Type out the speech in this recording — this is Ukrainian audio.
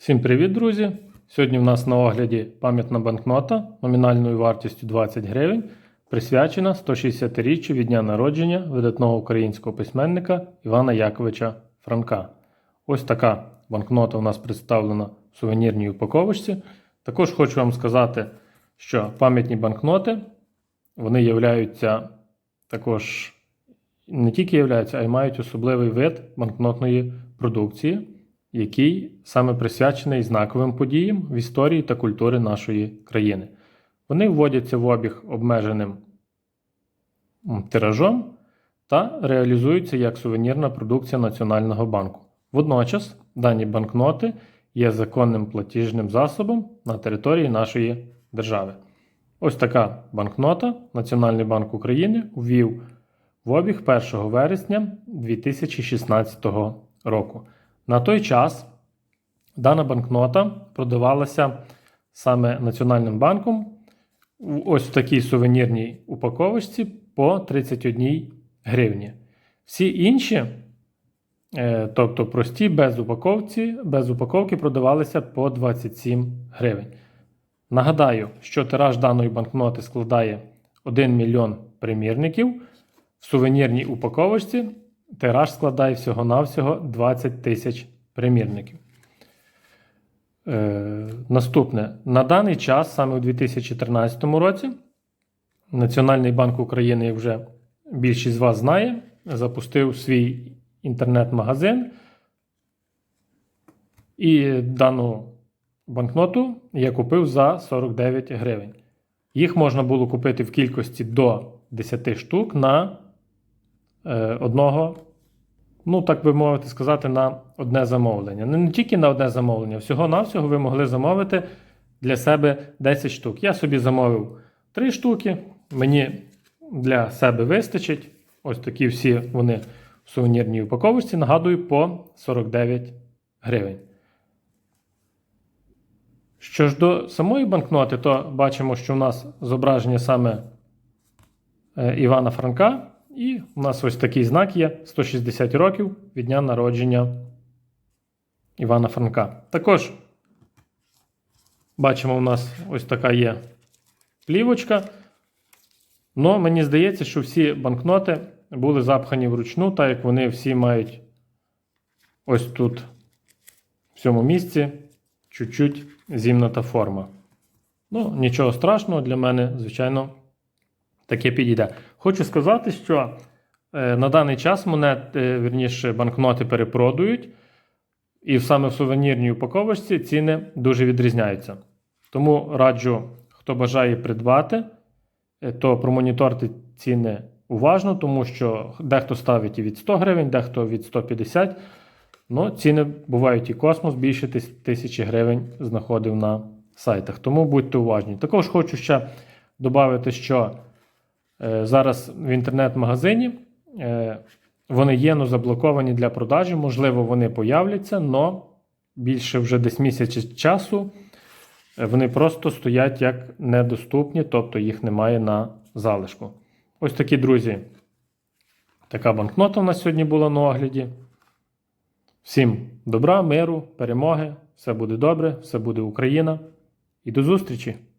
Всім привіт, друзі! Сьогодні в нас на огляді пам'ятна банкнота номінальною вартістю 20 гривень, присвячена 160-річчю від дня народження видатного українського письменника Івана Яковича Франка. Ось така банкнота у нас представлена в сувенірній упаковочці. Також хочу вам сказати, що пам'ятні банкноти вони являються також не тільки являються, а й мають особливий вид банкнотної продукції який саме присвячений знаковим подіям в історії та культурі нашої країни. Вони вводяться в обіг обмеженим тиражом та реалізуються як сувенірна продукція Національного банку. Водночас дані банкноти є законним платіжним засобом на території нашої держави. Ось така банкнота Національний банк України ввів в обіг 1 вересня 2016 року. На той час дана банкнота продавалася саме Національним банком ось в такій сувенірній упаковочці по 31 гривні. Всі інші, е, тобто прості, без упаковці, без упаковки продавалися по 27 гривень. Нагадаю, що тираж даної банкноти складає 1 мільйон примірників. В сувенірній упаковочці тираж складає всього-навсього 20 тисяч примірників. Е, наступне. На даний час, саме у 2013 році, Національний банк України, як вже більшість з вас знає, запустив свій інтернет-магазин. І дану банкноту я купив за 49 гривень. Їх можна було купити в кількості до 10 штук на одного, ну так би мовити сказати, на одне замовлення. Не, не тільки на одне замовлення, всього-навсього ви могли замовити для себе 10 штук. Я собі замовив 3 штуки, мені для себе вистачить. Ось такі всі вони в сувенірній упаковочці, нагадую, по 49 гривень. Що ж до самої банкноти, то бачимо, що в нас зображення саме е, Івана Франка, і у нас ось такий знак є 160 років від дня народження Івана Франка. Також бачимо, у нас ось така є плівочка. Но мені здається, що всі банкноти були запхані вручну, так як вони всі мають ось тут, в цьому місці, чуть-чуть зімната форма. Ну, нічого страшного для мене, звичайно, таке підійде. Хочу сказати, що е, на даний час монет, е, вірніше, банкноти перепродують, і саме в сувенірній упаковочці ціни дуже відрізняються. Тому раджу, хто бажає придбати, е, то промоніторте ціни уважно, тому що дехто ставить і від 100 гривень, дехто від 150 Ну, ціни бувають і космос більше тис- тисячі гривень знаходив на сайтах. Тому будьте уважні. Також хочу ще додати, що зараз в інтернет-магазині е, вони є но заблоковані для продажі. Можливо, вони появляться, але більше вже десь місяць часу е, вони просто стоять як недоступні, тобто їх немає на залишку. Ось такі друзі. Така банкнота у нас сьогодні була на огляді. Всім добра, миру, перемоги, все буде добре, все буде Україна. І до зустрічі!